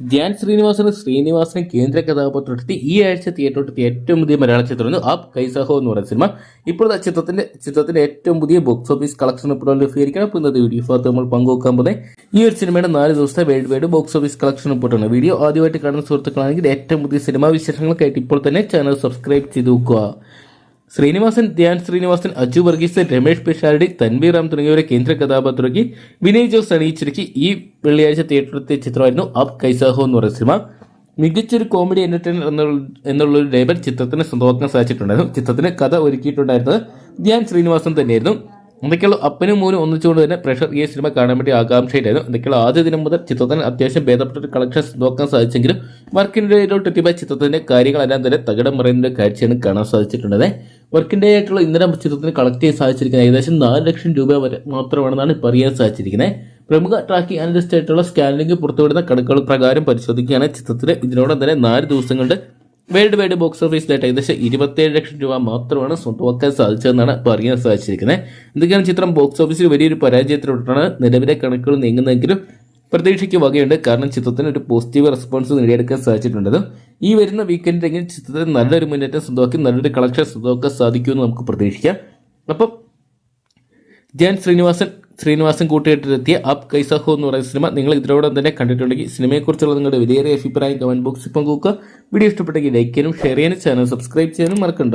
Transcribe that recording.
ധ്യാൻ ശ്രീനിവാസന് ശ്രീനിവാസനെ കേന്ദ്ര കഥാപാത്രത്തിൽ ഈ ആഴ്ച തിയേറ്ററിലെത്തിയ ഏറ്റവും പുതിയ മലയാള ചിത്രമാണ് ആപ് കൈസഹോ എന്ന് പറയുന്ന സിനിമ ഇപ്പോഴത്തെ ചിത്രത്തിന്റെ ചിത്രത്തിന്റെ ഏറ്റവും പുതിയ ബോക്സ് ഓഫീസ് കളക്ഷൻ റിപ്പോർട്ട് ലഭ്യമായിരിക്കണം അപ്പോൾ ഇന്നത്തെ വീഡിയോ ഭാഗത്ത് നമ്മൾ പങ്കുവെക്കാൻ പോകുന്നത് ഈ ഒരു സിനിമയുടെ നാല് ദിവസത്തെ world wide box office collection റിപ്പോർട്ടാണ് വീഡിയോ ആദ്യമായിട്ട് കാണുന്ന സുഹൃത്തുക്കളാണെങ്കിൽ ഏറ്റവും പുതിയ സിനിമാ വിശേഷങ്ങൾക്കായിട്ട് ഇപ്പോൾ തന്നെ ചാനൽ സബ്സ്ക്രൈബ് ചെയ്ത് നോക്കുക ശ്രീനിവാസൻ ധ്യാൻ ശ്രീനിവാസൻ അജു വർഗീസ് രമേഷ് പിഷാരടി തൻവീർ റാം തുടങ്ങിയവരെ കേന്ദ്ര കഥാപാത്രമാക്കി വിനയ് ജോസ് അണിയിച്ചിരിക്കി ഈ വെള്ളിയാഴ്ച തിയേറ്ററിലെത്തിയ ചിത്രമായിരുന്നു അബ് കൈസാഹോ എന്ന് പറയുന്ന സിനിമ. മികച്ചൊരു കോമഡി എന്റർടൈനർ എന്നുള്ള എന്നുള്ളൊരു ലേബൽ ചിത്രത്തിന് സ്വന്തമാക്കാൻ സാധിച്ചിട്ടുണ്ടായിരുന്നു. ചിത്രത്തിന് കഥ ഒരുക്കിയിട്ടുണ്ടായിരുന്നത് ധ്യാൻ ശ്രീനിവാസൻ തന്നെയായിരുന്നു. എന്തൊക്കെയുള്ള അപ്പനും മൂലം ഒന്നിച്ചുകൊണ്ട് തന്നെ പ്രഷർ ഈ സിനിമ കാണാൻ വേണ്ടി ആകാംക്ഷയിലായിരുന്നു. എന്തൊക്കെയുള്ള ആദ്യ ദിനം മുതൽ ചിത്രത്തിന് അത്യാവശ്യം ഭേദപ്പെട്ട ഒരു കളക്ഷൻ നോക്കാൻ സാധിച്ചെങ്കിലും വർക്കിന്റെ എത്തിയപ്പോൾ ചിത്രത്തിന്റെ കാര്യങ്ങളെല്ലാം തന്നെ തകിടം മറിയുന്ന കാഴ്ചയാണ് കാണാൻ സാധിച്ചിട്ടുള്ളത്. വർക്കിന്റെ ആയിട്ടുള്ള ഇന്ധന ചിത്രത്തിന് കളക്ട് ചെയ്യാൻ സാധിച്ചിരിക്കുന്നത് ഏകദേശം നാല് ലക്ഷം രൂപ വരെ മാത്രമാണെന്നാണ് ഇപ്പോൾ അറിയാൻ സാധിച്ചിരിക്കുന്നത്. പ്രമുഖ ട്രാക്കിംഗ് അനലിസ്റ്റ് ആയിട്ടുള്ള സ്കാനിംഗ് പുറത്തുവിടുന്ന കണക്കുകൾ പ്രകാരം പരിശോധിക്കുകയാണ് ചിത്രത്തിൽ ഇതിനോടൊപ്പം തന്നെ നാല് ദിവസം കൊണ്ട് വേൾഡ് വൈഡ് ബോക്സ് ഓഫീസിലായിട്ട് ഏകദേശം ഇരുപത്തേഴ് ലക്ഷം രൂപ മാത്രമാണ് സ്വന്തമാക്കാൻ സാധിച്ചതെന്നാണ് ഇപ്പോൾ അറിയാൻ സാധിച്ചിരിക്കുന്നത്. എന്തൊക്കെയാണ് ചിത്രം? ബോക്സ് ഓഫീസിൽ വലിയൊരു പരാജയത്തിലോട്ടാണ് നിലവിലെ കണക്കുകൾ നീങ്ങുന്നതെങ്കിലും പ്രതീക്ഷയ്ക്ക് വകയുണ്ട്. കാരണം ചിത്രത്തിന് ഒരു പോസിറ്റീവ് റെസ്പോൺസ് നേടിയെടുക്കാൻ സാധിച്ചിട്ടുണ്ട്. ഈ വരുന്ന വീക്കെൻഡിലെങ്കിലും ചിത്രത്തിന് നല്ലൊരു മുന്നേറ്റം സ്വന്തമാക്കി നല്ലൊരു കളക്ഷൻ സ്വന്തമാക്കാൻ സാധിക്കുമെന്ന് നമുക്ക് പ്രതീക്ഷിക്കാം. അപ്പം ജയൻ ശ്രീനിവാസൻ ശ്രീനിവാസൻ കൂട്ടുകെട്ടിലെത്തിയ അപ് കൈസഹോ എന്ന് പറയുന്ന സിനിമ നിങ്ങൾ ഇതിനോടൊപ്പം തന്നെ കണ്ടിട്ടുണ്ടെങ്കിൽ സിനിമയെക്കുറിച്ചുള്ള നിങ്ങളുടെ വിലയേറിയ അഭിപ്രായം കമന്റ് ബോക്സിൽ പങ്കുവെക്കുക. വീഡിയോ ഇഷ്ടപ്പെട്ടെങ്കിൽ ലൈക്ക് ചെയ്യാനും ഷെയർ ചെയ്യാനും ചാനൽ സബ്സ്ക്രൈബ് ചെയ്യാനും മറക്കണ്ട.